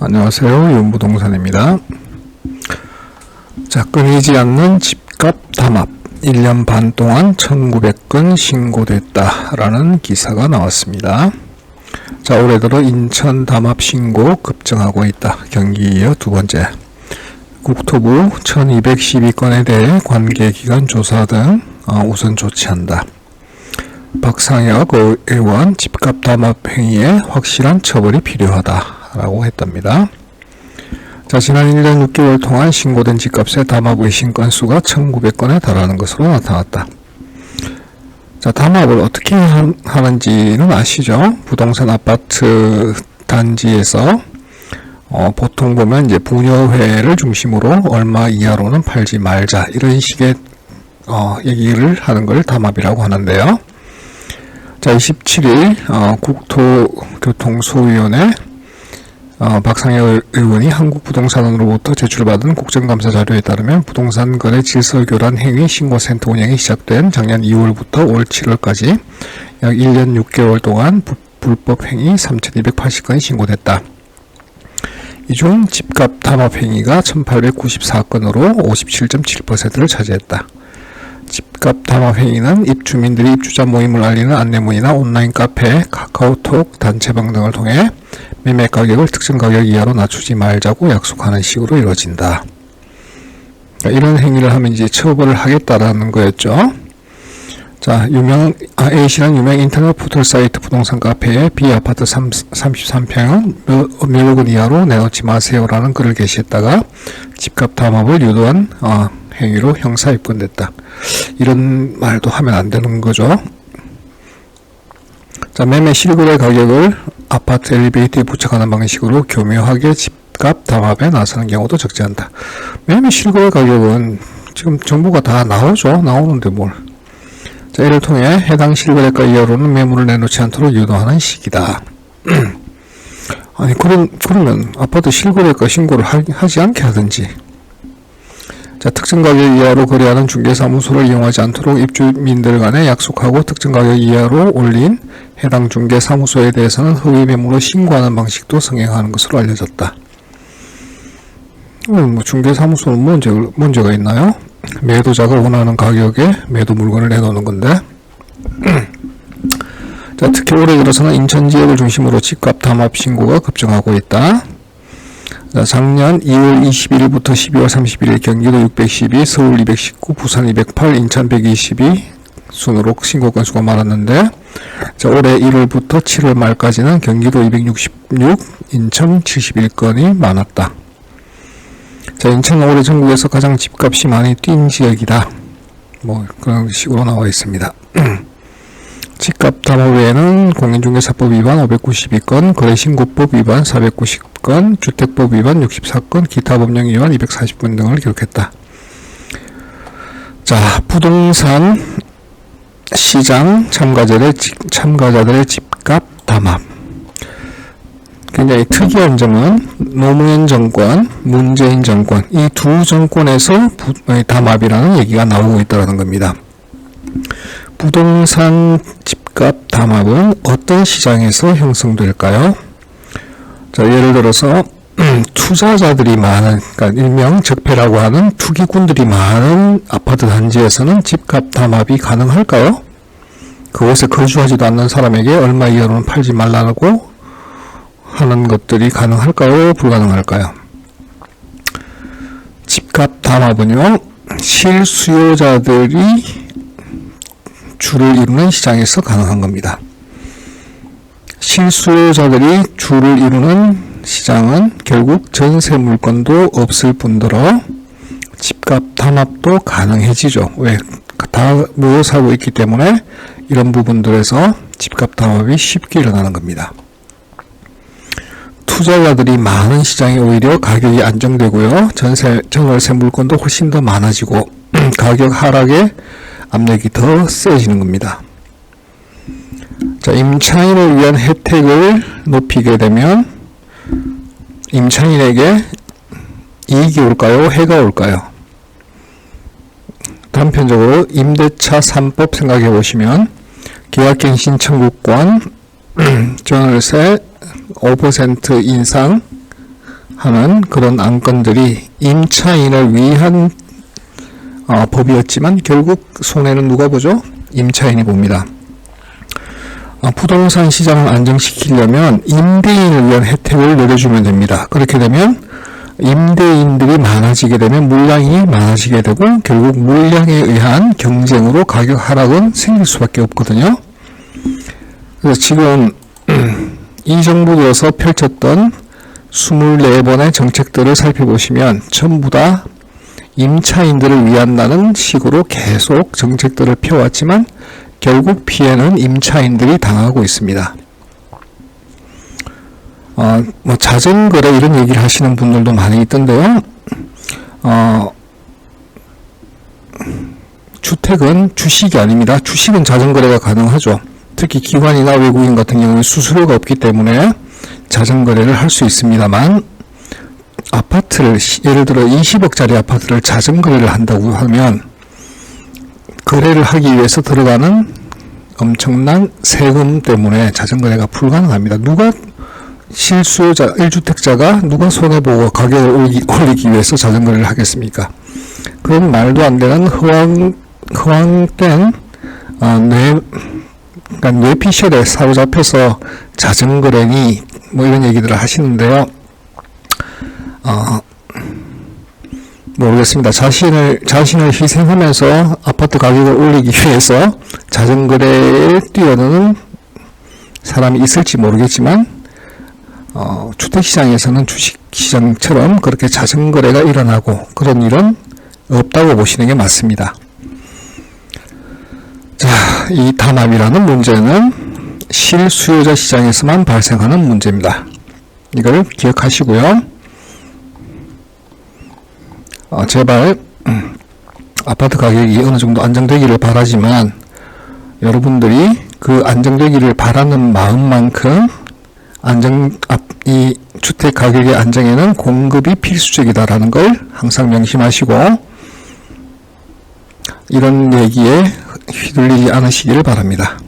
안녕하세요. 윤부동산입니다. 자, 끊이지 않는 집값 담합. 1년 반 동안 1900건 신고됐다라는 기사가 나왔습니다. 자, 올해 들어 인천 담합 신고 급증하고 있다. 경기 이어 두 번째. 국토부 1212건에 대해 관계기관 조사 등 어, 우선 조치한다. 박상혁 의원 집값 담합 행위에 확실한 처벌이 필요하다 라고 했답니다. 자, 지난 1년 6개월 동안 신고된 집값의 담합 의심 건수가 1,900건에 달하는 것으로 나타났다. 자, 담합을 어떻게 하- 하는지는 아시죠? 부동산 아파트 단지에서 어, 보통 보면 이제 분여회를 중심으로 얼마 이하로는 팔지 말자 이런 식의 어, 얘기를 하는 걸 담합이라고 하는데요. 자, 27일 어, 국토교통소위원회 어, 박상혁 의원이 한국부동산원으로부터 제출받은 국정감사 자료에 따르면 부동산 거래 질서 교란 행위 신고센터 운영이 시작된 작년 2월부터 올 7월까지 약 1년 6개월 동안 부- 불법 행위 3,280건이 신고됐다. 이 중 집값 담합 행위가 1,894건으로 57.7%를 차지했다. 집값 담합 행위는 입주민들이 입주자 모임을 알리는 안내문이나 온라인 카페, 카카오톡, 단체방 등을 통해 매매 가격을 특정 가격 이하로 낮추지 말자고 약속하는 식으로 이루어진다. 그러니까 이런 행위를 하면 이제 처벌을 하겠다라는 거였죠. 자, 유명, 아, A씨는 유명 인터넷 포털 사이트 부동산 카페에 B아파트 3, 33평은 몇, 몇억 원 이하로 내놓지 마세요라는 글을 게시했다가 집값 담합을 유도한 어, 행위로 형사 입건됐다. 이런 말도 하면 안 되는 거죠. 자, 매매 실거래 가격을 아파트 엘리베이터에 부착하는 방식으로 교묘하게 집값 담합에 나서는 경우도 적지 않다. 매매 실거래 가격은 지금 정보가 다 나오죠. 나오는데 뭘. 자, 이를 통해 해당 실거래가 이하로는 매물을 내놓지 않도록 유도하는 식이다. 아니, 그럼, 그러면 아파트 실거래가 신고를 하, 하지 않게 하든지. 자, 특정 가격 이하로 거래하는 중개사무소를 이용하지 않도록 입주민들 간에 약속하고 특정 가격 이하로 올린 해당 중개사무소에 대해서는 허위 매물로 신고하는 방식도 성행하는 것으로 알려졌다. 음, 뭐 중개사무소는 문제, 문제가 있나요? 매도자가 원하는 가격에 매도 물건을 내놓는 건데. 자, 특히 올해 들어서는 인천 지역을 중심으로 집값 담합 신고가 급증하고 있다. 자, 작년 2월 21일부터 12월 31일 경기도 612, 서울 219, 부산 208, 인천 122 순으로 신고 건수가 많았는데 자, 올해 1월부터 7월 말까지는 경기도 266, 인천 71건이 많았다. 자, 인천은 올해 전국에서 가장 집값이 많이 뛴 지역이다. 뭐 그런 식으로 나와 있습니다. 집값 담합 외에는 공인중개사법 위반 592건, 거래신고법 위반 490건, 주택법 위반 64건, 기타 법령 위반 240건 등을 기록했다. 자, 부동산 시장 참가자들의, 지- 참가자들의 집값 담합. 굉장히 특이한 점은 노무현 정권, 문재인 정권 이 두 정권에서 담합이라는 얘기가 나오고 있다는 겁니다. 부동산 집값 담합은 어떤 시장에서 형성될까요? 자, 예를 들어서 투자자들이 많은, 그러니까 일명 적폐라고 하는 투기꾼들이 많은 아파트 단지에서는 집값 담합이 가능할까요? 그곳에 거주하지도 않는 사람에게 얼마 이하로는 팔지 말라고 하는 것들이 가능할까요? 불가능할까요? 집값 담합은요, 실수요자들이 줄을 이루는 시장에서 가능한 겁니다. 실수요자들이 줄을 이루는 시장은 결국 전세 물건도 없을 뿐더러 집값 담합도 가능해지죠. 왜? 다 모여 살고 있기 때문에 이런 부분들에서 집값 담합이 쉽게 일어나는 겁니다. 투자자들이 많은 시장에 오히려 가격이 안정되고요. 전세, 전월세 물건도 훨씬 더 많아지고 가격 하락에 압력이 더 세지는 겁니다. 자, 임차인을 위한 혜택을 높이게 되면 임차인에게 이익이 올까요? 해가 올까요? 단편적으로 임대차 3법 생각해 보시면 계약갱 신 청구권, 전월세 5% 인상, 하는 그런 안건들이 임차인을 위한 어, 법이었지만 결국 손해는 누가 보죠? 임차인이 봅니다. 어, 부동산 시장을 안정시키려면 임대인을 위한 혜택을 내려주면 됩니다. 그렇게 되면 임대인들이 많아지게 되면 물량이 많아지게 되고 결국 물량에 의한 경쟁으로 가격 하락은 생길 수밖에 없거든요. 그래서 지금 이 정부 들어서 펼쳤던 24번의 정책들을 살펴보시면 전부 다 임차인들을 위한다는 식으로 계속 정책들을 펴왔지만 결국 피해는 임차인들이 당하고 있습니다. 어, 뭐 자전거래 이런 얘기를 하시는 분들도 많이 있던데요. 어, 주택은 주식이 아닙니다. 주식은 자전거래가 가능하죠. 특히 기관이나 외국인 같은 경우는 수수료가 없기 때문에 자전거래를 할 수 있습니다만 아파트를 시- 예를 들어 20억짜리 아파트를 자전 거래를 한다고 하면 거래를 하기 위해서 들어가는 엄청난 세금 때문에 자전거래가 불가능합니다. 누가 실수요자 1주택자가 누가 손해보고 가격을 올리기 위해서 자전거래를 하겠습니까? 그런 말도 안 되는 허황, 허황된 어, 뇌, 그러니까 뇌피셜에 사로잡혀서 자전거래니 뭐 이런 얘기들을 하시는데요. 어, 모르겠습니다. 자신을 자신을 희생하면서 아파트 가격을 올리기 위해서 자전거래에 뛰어드는 사람이 있을지 모르겠지만 어, 주택시장에서는 주식시장처럼 그렇게 자전거래가 일어나고 그런 일은 없다고 보시는 게 맞습니다. 자, 이 담합이라는 문제는 실수요자 시장에서만 발생하는 문제입니다. 이걸 기억하시고요. 어, 제발 음, 아파트 가격이 어느 정도 안정되기를 바라지만 여러분들이 그 안정되기를 바라는 마음만큼 안정 앞- 이 주택 가격의 안정에는 공급이 필수적이다라는 걸 항상 명심하시고 이런 얘기에 휘둘리지 않으시기를 바랍니다.